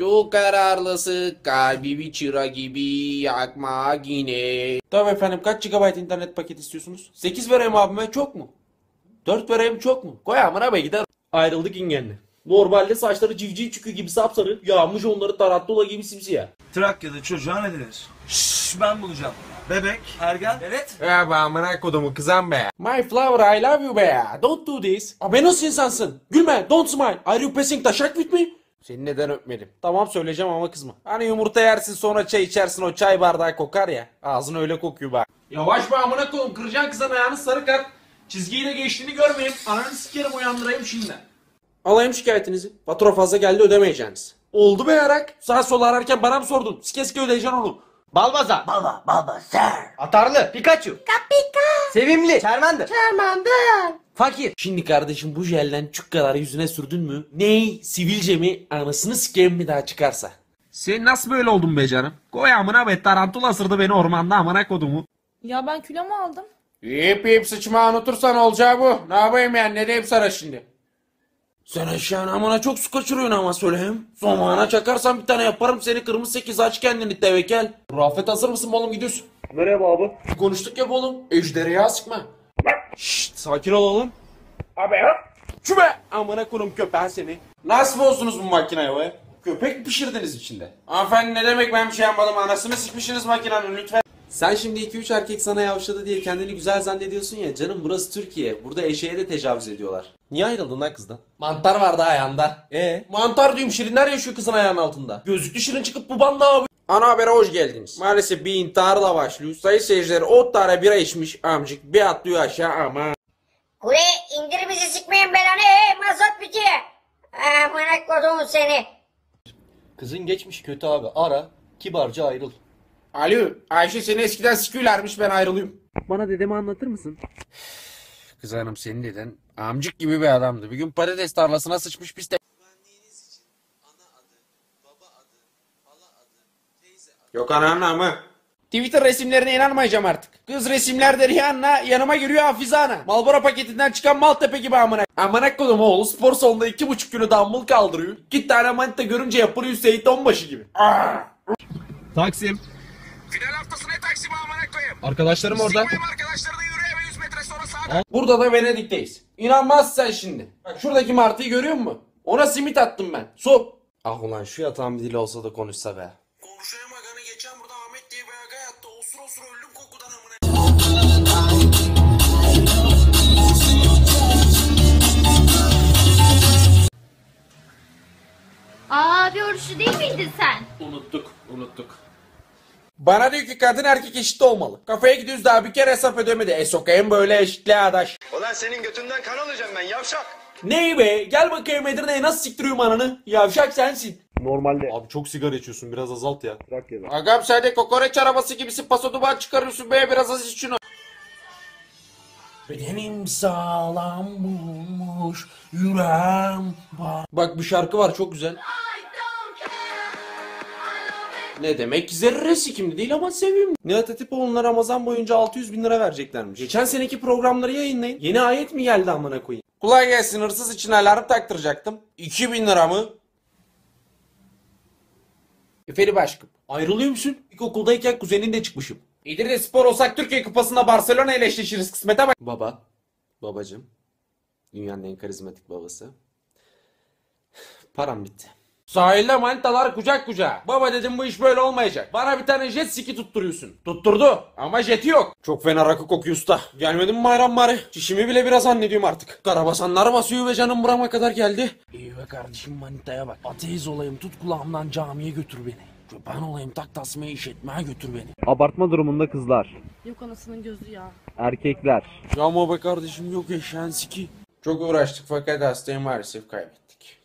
Çok kararlısı kalbimi çıra gibi yakma yine. Tamam efendim kaç GB internet paketi istiyorsunuz? 8 vereyim abime çok mu? 4 vereyim çok mu? Koy amına be gider. Ayrıldık ingenli. Normalde saçları civciv çükü gibi sapsarı, yağmış onları tarantula gibi simsiyah. Trakya'da çocuğa ne denir? Şşş ben bulacağım. Bebek, ergen. Evet. Ya be amına kodumu kızan be. My flower I love you be. Don't do this. Abi nasıl insansın? Gülme. Don't smile. Are you passing taşak with me? Seni neden öpmedim? Tamam söyleyeceğim ama kızma. Hani yumurta yersin sonra çay içersin o çay bardağı kokar ya. Ağzın öyle kokuyor bak. Yavaş be amına koyayım kıracaksın kızın ayağını sarı kart. Çizgiyi de geçtiğini görmeyeyim. Ananı sikerim uyandırayım şimdi. Alayım şikayetinizi. Fatura fazla geldi ödemeyeceğiniz. Oldu be yarak. Sağ sol ararken bana mı sordun? Sike sike ödeyeceksin onu. Balbaza. Baba, baba, sir. Atarlı. Pikachu. Kapika. Sevimli. Charmander. Charmander. Fakir. Şimdi kardeşim bu jelden çük kadar yüzüne sürdün mü? Ney? Sivilce mi? Anasını sikeyim mi daha çıkarsa? Sen nasıl böyle oldun be canım? Koy amına be tarantula ısırdı beni ormanda amına kodumu. Ya ben kilo mu aldım? Yiyip yiyip sıçma unutursan olacağı bu. Ne yapayım yani ne diyeyim sana şimdi? Sen eşeğin amına çok su kaçırıyorsun ama söyleyeyim. Somağına çakarsan bir tane yaparım seni kırmızı sekiz aç kendini tevekel. Rafet hazır mısın oğlum gidiyorsun. Merhaba abi. Konuştuk ya oğlum. Ejderha sıkma. Şşt sakin ol oğlum. Abi Şu be amına kurum köpeğin seni. Nasıl bozdunuz bu makineyi be? Köpek mi pişirdiniz içinde? Hanımefendi ne demek ben bir şey yapmadım anasını sıkmışsınız makinenin lütfen. Sen şimdi 2-3 erkek sana yavşadı diye kendini güzel zannediyorsun ya canım burası Türkiye. Burada eşeğe de tecavüz ediyorlar. Niye ayrıldın lan kızdan? Mantar vardı ayağında. E Mantar diyorum şirinler yaşıyor kızın ayağının altında. Gözlüklü şirin çıkıp bu banda abi. Ana habere hoş geldiniz. Maalesef bir intiharla başlıyor. Sayın seyirciler o tane bira içmiş amcık bir atlıyor aşağı ama. Kule indir bizi sikmeyin belanı ey mazot bitiyor. Amına kodumun seni. Kızın geçmiş kötü abi. Ara. Kibarca ayrıl. Alo Ayşe seni eskiden sikiyorlarmış ben ayrılıyorum. Bana dedemi anlatır mısın? Kız hanım senin deden amcık gibi bir adamdı. Bir gün patates tarlasına sıçmış piste. Yok ananın ama. Twitter resimlerine inanmayacağım artık. Kız resimlerde Rihanna yanıma giriyor Hafize Ana. Malbora paketinden çıkan Maltepe gibi amına. Amına kodum oğlu spor salonunda iki buçuk kilo dumbbell kaldırıyor. İki tane manita görünce yapılıyor Seyit Onbaşı gibi. Taksim. Final haftasına Taksim amına koyayım. Arkadaşlarım orada. Benim arkadaşlarını yürüye ve 100 metre sonra sağda. Burada da Venedik'teyiz. İnanmazsan şimdi. Bak şuradaki martıyı görüyor musun? Ona simit attım ben. Su. Ah ulan şu yatağın bir dili olsa da konuşsa be. Komşuya Abi oruçlu değil miydin sen? Unuttuk, unuttuk. Bana diyor ki kadın erkek eşit olmalı. Kafeye gidiyoruz daha bir kere hesap ödemedi. E sokayım böyle eşitliğe adaş. Ulan senin götünden kan alacağım ben yavşak. Ney be? Gel bakayım Edirne'ye nasıl siktiriyorum ananı? Yavşak sensin. Normalde. Abi çok sigara içiyorsun biraz azalt ya. Trakya'da. Agam sen de kokoreç arabası gibisin paso duman çıkarıyorsun be biraz az iç şunu. Bedenim sağlam bulmuş yüreğim var. Bak bir şarkı var çok güzel. Ne demek zerresi kimdi değil ama seviyorum. Nihat Atipoğlu'na Ramazan boyunca 600 bin lira vereceklermiş. Geçen seneki programları yayınlayın. Yeni ayet mi geldi amına koyayım? Kolay gelsin hırsız için alarm taktıracaktım. 2000 lira mı? Efendim aşkım. Ayrılıyor musun? İlkokuldayken kuzeninle çıkmışım. İdir'de spor olsak Türkiye kupasında Barcelona ile eşleşiriz kısmete bak. Baba, babacım, dünyanın en karizmatik babası. Param bitti. Sahilde manitalar kucak kucağa. Baba dedim bu iş böyle olmayacak. Bana bir tane jet ski tutturuyorsun. Tutturdu ama jeti yok. Çok fena rakı kokuyor usta. Gelmedi mi bayram bari? Çişimi bile biraz zannediyorum artık. Karabasanlar basıyor ve canım burama kadar geldi. İyi be kardeşim manitaya bak. Ateist olayım tut kulağımdan camiye götür beni. Köpen olayım tak tasmayı işletmeye götür beni. Abartma durumunda kızlar. Yok anasının gözü ya. Erkekler. Ama be kardeşim yok eşeğin siki. Çok uğraştık fakat hastayı maalesef kaybettik.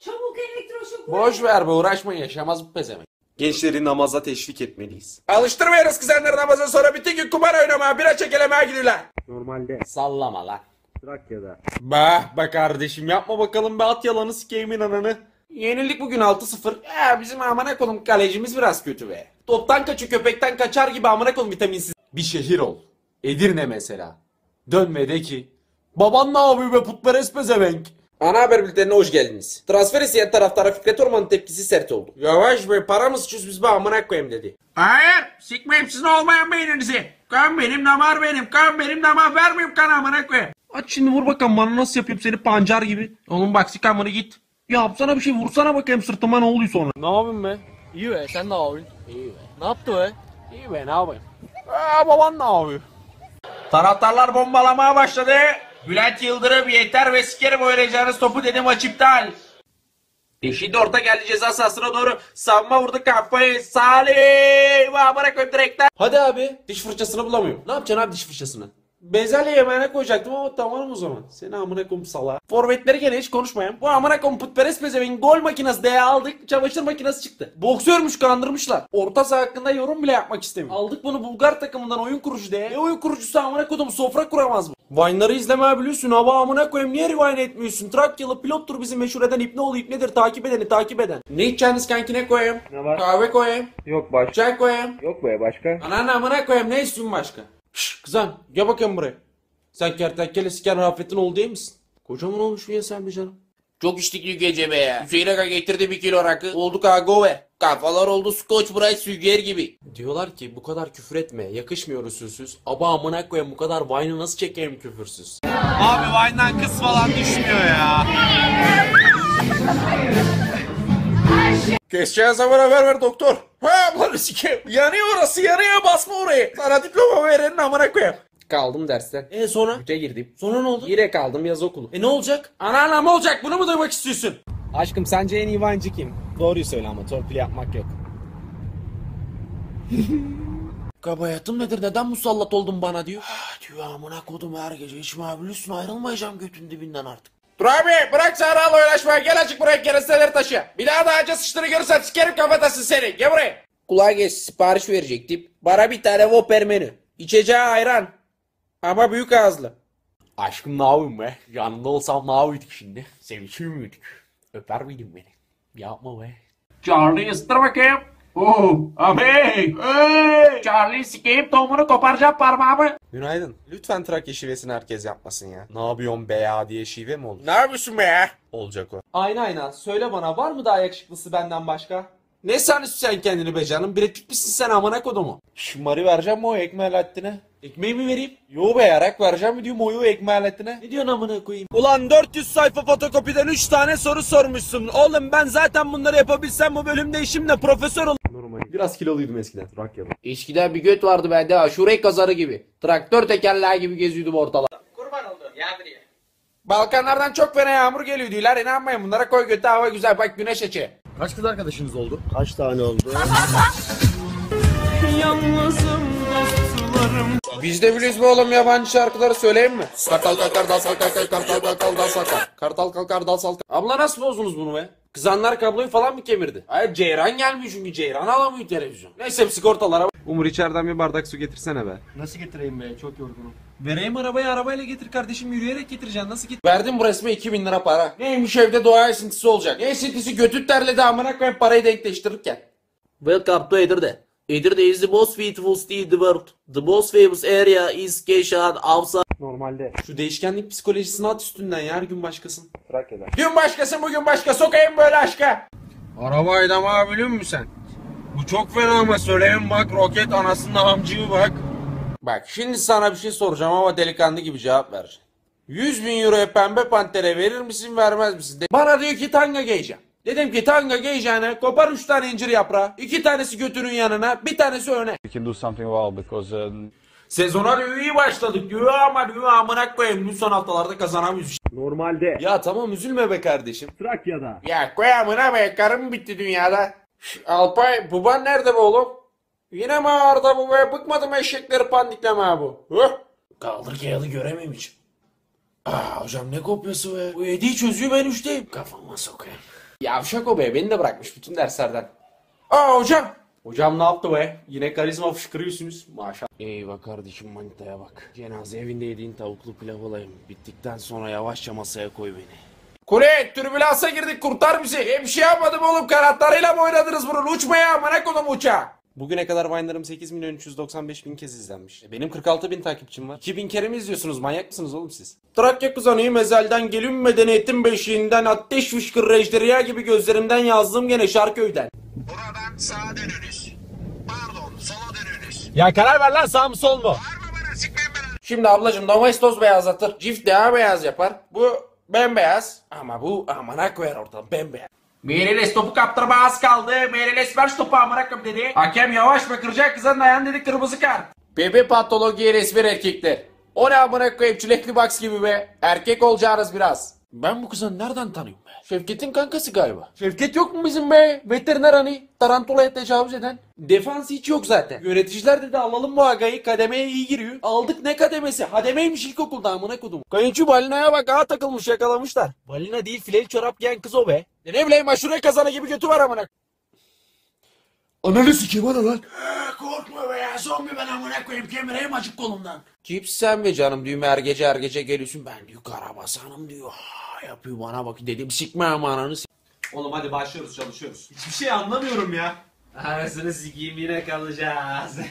Çabuk elektroşok. Boş ver be uğraşmayın yaşamaz bu pezevenk. Gençleri namaza teşvik etmeliyiz. Alıştırmayarız kızanları namaza sonra bütün gün kumar oynamaya bira çekelemeye gidiyorlar. Normalde. Sallama lan. Trakya'da. Bah be kardeşim yapma bakalım be at yalanı sikeyimin ananı. Yenildik bugün 6-0. Ya bizim amına kolum kalecimiz biraz kötü be. Toptan kaçı köpekten kaçar gibi amına koyun vitaminsiz. Bir şehir ol. Edirne mesela. Dön ve de ki. Baban ne yapıyor be putperest pezevenk. Ana haber bültenine hoş geldiniz. Transfer isteyen taraftara Fikret Orman'ın tepkisi sert oldu. Yavaş be paramız çüz biz be amına koyayım dedi. Hayır. Sikmeyeyim sizin olmayan beyninizi. Kan benim damar benim. Kan benim damar vermeyeyim kan amına koyayım. Aç şimdi vur bakalım bana nasıl yapayım seni pancar gibi. Oğlum bak sik amına git. Yapsana bir şey vursana bakayım sırtıma ne oluyor sonra. Ne yapayım be? İyi be sen ne yapıyorsun? İyi be. Ne yaptı be? İyi be ne yapayım? Aa baban ne yapıyor? Taraftarlar bombalamaya başladı. Bülent Yıldırım yeter ve sikerim oynayacağınız topu dedim maç iptal. Eşit orta geldi ceza sahasına doğru. Savunma vurdu kafayı. Salih! Vah bırak direkten. Hadi abi diş fırçasını bulamıyorum. Ne yapacaksın abi diş fırçasını? Bezelye yemeğine koyacaktım ama tamam o zaman. Seni amına koyayım sala. Forvetleri gene hiç konuşmayayım. Bu amına koyayım putperest pezevenk gol makinesi diye aldık. Çamaşır makinesi çıktı. Boksörmüş kandırmışlar. Orta saha hakkında yorum bile yapmak istemiyor. Aldık bunu Bulgar takımından oyun kurucu diye. Ne oyun kurucusu amına koydum sofra kuramaz mı? Vine'ları izleme biliyorsun hava amına koyayım niye rewind etmiyorsun? Trakyalı pilottur bizi meşhur eden İbneoğlu İbnedir takip edeni takip eden. Ne içeceğiniz kankine koyayım? Ne var? Kahve koyayım. Yok başka. Çay koyayım. Yok be başka. Ananı amına koyayım ne istiyorsun başka? Şşş kızım gel bakayım buraya. Sen kertenkele siker Rafet'in oğlu değil misin? Kocaman olmuş ya sen bir canım. Çok içtik dün gece be ya. Hüseyin Aga getirdi bir kilo rakı. Olduk agove. Kafalar oldu Scotch Brite sünger gibi. Diyorlar ki bu kadar küfür etme. Yakışmıyor usulsüz. Aba amına koyayım bu kadar vine'ı nasıl çekeyim küfürsüz? Abi Vine'dan kız falan düşmüyor ya. Keseceğin zaman haber ver doktor. Ha bunu sikeyim. Yanıyor orası yanıyor basma orayı. Sana diploma verenin amına koyayım. Kaldım dersten. E sonra? Büte girdim. Sonra ne oldu? Yine kaldım yaz okulu. E ne olacak? Anneannem olacak bunu mu duymak istiyorsun? Aşkım sence en iyi Vine'cı kim? Doğruyu söyle ama torpil yapmak yok. Kabayatım nedir neden musallat oldun bana diyor. Ah, diyor amına kodum her gece içme biliyorsun ayrılmayacağım götün dibinden artık. Dur abi bırak Sahralı oynaşmayı gel açık buraya keresteleri taşı. Bir daha da ağaca sıçtığını görürsen sikerim kafatasın seni gel buraya. Kulağa geç sipariş verecektim. Bana bir tane Whopper menü. İçeceği ayran. Ama büyük ağızlı. Aşkım ne yapayım be? Yanında olsam ne yapıyorduk şimdi? Sevişiyor muyduk? Öper miydin beni? Yapma be. Charlie ısıtır bakayım. Oo, abi. Hey. Charlie sikeyim tohumunu koparacağım parmağımı. Günaydın. Lütfen Trakya şivesini herkes yapmasın ya. Ne yapıyorsun be ya diye şive mi olur? Ne yapıyorsun be ya? Olacak o. Ayna ayna söyle bana var mı daha yakışıklısı benden başka? Ne sanıyorsun sen kendini be canım? Brad Pitt misin sen amına kodumu? Şımarı vereceğim mi o ekmeği Alaaddin'e? Ekmeği mi vereyim? Yo be yarak vereceğim mi diyorum o yo ekmeği Alaaddin'e? Ne diyorsun amına koyayım? Ulan 400 sayfa fotokopiden 3 tane soru sormuşsun. Oğlum ben zaten bunları yapabilsem bu bölümde işimle profesör ol. Normal. Biraz kiloluydum eskiden. Trakyalı. Eskiden bir göt vardı bende aşure kazarı gibi. Traktör tekerleği gibi geziyordum ortalarda. Kurban oldu ya Balkanlardan çok fena yağmur geliyor diyorlar. İnanmayın bunlara koy götü hava güzel bak güneş açı. Kaç kız arkadaşınız oldu? Kaç tane oldu? Biz de biliyoruz mu oğlum yabancı şarkıları söyleyeyim mi? Kartal kalkar dal sal kalkar kartal kalkar dal salkar. Kartal kalkar dal salkar. Abla nasıl bozdunuz bunu be? Kızanlar kabloyu falan mı kemirdi? Hayır Ceyran gelmiyor çünkü Ceyran alamıyor televizyon. Neyse sigortalara Umur içeriden bir bardak su getirsene be. Nasıl getireyim be? Çok yorgunum. Vereyim arabayı arabayla getir kardeşim yürüyerek getireceksin nasıl git? Verdim bu resme 2000 lira para. Neymiş evde doğa esintisi olacak. Ne esintisi götüt terledi amına koyayım parayı denkleştirirken. Welcome to Edirne. Edirne is the most beautiful city in the world. The most famous area is Keşan, Avsa. Normalde. Şu değişkenlik psikolojisini at üstünden ya her gün başkasın. Trakya'da. Gün başkasın bugün başka sokayım böyle aşka. Arabayı da mı biliyor musun sen? Bu çok fena ama söyleyeyim bak roket anasının amcığı bak. Bak şimdi sana bir şey soracağım ama delikanlı gibi cevap ver. 100 bin euroya pembe pantere verir misin vermez misin? De- Bana diyor ki tanga giyeceğim. Dedim ki tanga giyeceğine kopar 3 tane incir yaprağı. 2 tanesi götünün yanına bir tanesi öne. we can do something well because um, Sezona diyor iyi başladık diyor ama diyor amına koyayım bu son haftalarda kazanamıyoruz. Normalde. Ya tamam üzülme be kardeşim. Trakya'da. Ya koy amına be karım bitti dünyada. Şş, Alpay baban nerede be oğlum? Yine mi ağırda bu be bıkmadım eşekleri pandikleme bu. Hı? Kaldır kayalı göremem hiç. Aa hocam ne kopyası be? Bu yediği çözüyor ben üçteyim. Kafama sokayım. Yavşak o be beni de bırakmış bütün derslerden. Aa hocam. Hocam ne yaptı be? Yine karizma fışkırıyorsunuz. Maşallah. Eyvah kardeşim manitaya bak. Cenaze evinde yediğin tavuklu pilav olayım. Bittikten sonra yavaşça masaya koy beni. Kule türbülansa girdik kurtar bizi. Bir şey yapmadım oğlum kanatlarıyla mı oynadınız bunu? Uçmaya amına kodum uçağa. Bugüne kadar Vine'larım 8 milyon 395 bin kez izlenmiş. E, Benim 46 bin takipçim var. 2000 kere mi izliyorsunuz? Manyak mısınız oğlum siz? Trakya kızanıyım ezelden gelin medeniyetin beşiğinden ateş fışkır ejderha gibi gözlerimden yazdığım gene Şarköy'den. Buradan sağa dönünüz. Pardon sola dönünüz. Ya karar ver lan sağ mı sol mu? Bağırma bana sikmeyin belanı. Şimdi ablacım domestos beyazlatır. Cift daha beyaz yapar. Bu bembeyaz. Ama bu amına koyar ortadan bembeyaz. Meireles topu kaptırma az kaldı. Meireles ver topu amına dedi. Hakem yavaş be kıracak kızın ayağını dedi kırmızı kart. Bebe patoloji resmi erkekler. O ne amına koyayım çilekli box gibi be. Erkek olacağınız biraz. Ben bu kızı nereden tanıyorum be? Şevket'in kankası galiba. Şevket yok mu bizim be? Veteriner hani tarantulaya tecavüz eden. Defans hiç yok zaten. Yöneticiler dedi alalım bu agayı kademeye iyi giriyor. Aldık ne kademesi? Hademeymiş ilkokulda amına kodum. Kayınço balinaya bak ağa takılmış yakalamışlar. Balina değil fileli çorap giyen kız o be. E ne bileyim aşure kazanı gibi götü var amına. Ananı sikeyim ana lan. Korkma be ya zombi ben amına koyayım kemireyim açık kolumdan. Kimsen be canım diyor her gece her gece geliyorsun ben diyor karabasanım diyor. Ha, yapıyor bana bak dedim sikme ama ananı s- Oğlum hadi başlıyoruz çalışıyoruz. Hiçbir şey anlamıyorum ya. Arasını sikeyim yine kalacağız.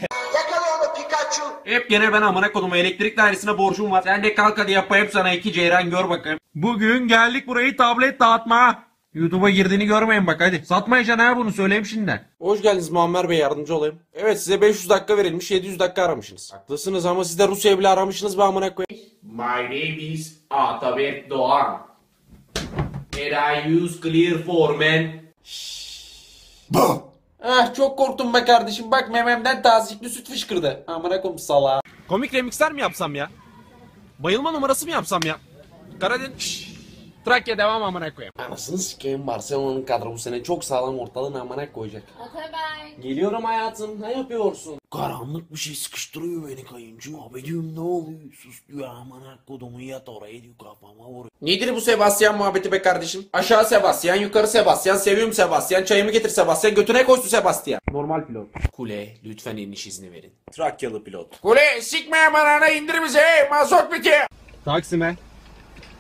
Hep gene ben amına kodumu elektrik dairesine borcum var. Sen de kalk hadi yapayım sana iki ceyran gör bakayım. Bugün geldik burayı tablet dağıtma. YouTube'a girdiğini görmeyin bak hadi. Satmayacaksın ha bunu söyleyeyim şimdiden. Hoş geldiniz Muammer Bey yardımcı olayım. Evet size 500 dakika verilmiş 700 dakika aramışsınız. Haklısınız ama siz de Rusya'yı bile aramışsınız be amına koyayım. My name is Atabek Doğan. And I use clear formen. Ah çok korktum be kardeşim bak mememden tazikli süt fışkırdı. Amına koyayım salağa. Komik remixler mi yapsam ya? Bayılma numarası mı yapsam ya? Karadeniz... Trakya devam amına koyayım. Anasını sikeyim Barcelona'nın kadro bu sene çok sağlam ortalığın amına koyacak. Geliyorum hayatım ne yapıyorsun? Karanlık bir şey sıkıştırıyor beni kayıncı. Abi diyorum ne oluyor? Sus diyor amına kodumun yat oraya diyor kafama vuruyor. Nedir bu Sebastian muhabbeti be kardeşim? Aşağı Sebastian, yukarı Sebastian, seviyorum Sebastian, çayımı getir Sebastian, götüne koştu Sebastian. Normal pilot. Kule lütfen iniş izni verin. Trakyalı pilot. Kule sikme bana indir bizi mazot biti. Taksime.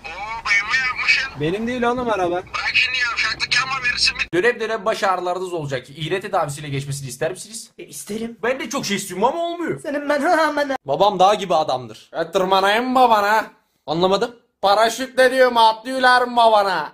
Oo benim mi yapmışsın? Benim değil oğlum araba. Bırak şimdi yavşaklık yapma verirsin mi? Dönem dönem baş ağrılarınız olacak. İğne tedavisiyle geçmesini ister misiniz? İsterim. Ben de çok şey istiyorum ama olmuyor. Senin ben hemen. Babam dağ gibi adamdır. E, tırmanayım babana? Anlamadım. Paraşütle diyorum atlıyorlar babana?